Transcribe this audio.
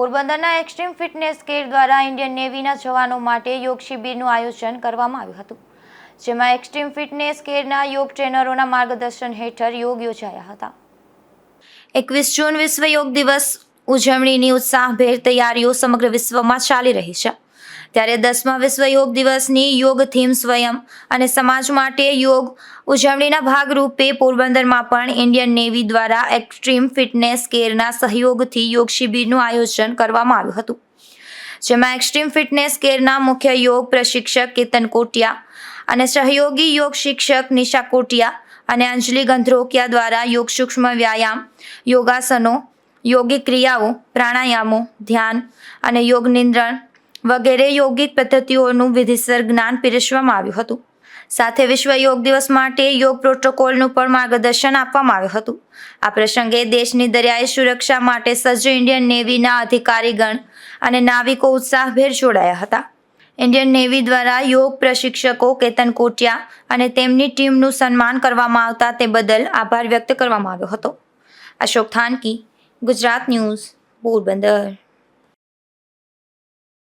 પોરબંદરના extreme fitness care દ્વારા Indian નેવીના જવાનો માટે યોગ શિબિરનું આયોજન કરવામાં આવ્યું હતું, જેમાં એક્સ્ટ્રીમ ફિટનેસ કેરના યોગ ટ્રેનરોના માર્ગદર્શન હેઠળ યોગ યોજાયા હતા. એકવીસ જૂન વિશ્વ યોગ દિવસ ઉજવણીની ઉત્સાહભેર તૈયારીઓ સમગ્ર વિશ્વમાં ચાલી રહી છે. ત્યારે દસમા વિશ્વ યોગ દિવસની યોગ થીમ સ્વયં અને સમાજ માટે યોગ ઉજવણીના ભાગરૂપે પોરબંદરમાં પણ ઇન્ડિયન નેવી દ્વારા એક્સ્ટ્રીમ ફિટનેસ કેરના સહયોગથી યોગ શિબિરનું આયોજન કરવામાં આવ્યું હતું. જેમાં એક્સ્ટ્રીમ ફિટનેસ કેરના મુખ્ય યોગ પ્રશિક્ષક કેતન કોટિયા અને સહયોગી યોગ શિક્ષક નિશા કોટિયા અને અંજલિ ગંધ્રોકિયા દ્વારા યોગ સૂક્ષ્મ વ્યાયામ, યોગાસનો, યોગિક ક્રિયાઓ, પ્રાણાયામો, ધ્યાન અને યોગ નિંદ્રણ વગેરે યોગિક પદ્ધતિઓનું વિધિસર જ્ઞાન પીરસવામાં આવ્યું હતું. સાથે વિશ્વ યોગ દિવસ માટે યોગ પ્રોટોકોલનું પણ માર્ગદર્શન આપવામાં આવ્યું હતું. આ પ્રસંગે દેશની દરિયાઈ સુરક્ષા માટે સજ્જ ઇન્ડિયન નેવીના અધિકારીગણ અને નાવિકો ઉત્સાહભેર જોડાયા હતા. ઇન્ડિયન નેવી દ્વારા યોગ પ્રશિક્ષકો કેતન કોટિયા અને તેમની ટીમનું સન્માન કરવામાં આવતા તે બદલ આભાર વ્યક્ત કરવામાં આવ્યો હતો. અશોક થાનકી, ગુજરાત ન્યૂઝ, પોરબંદર.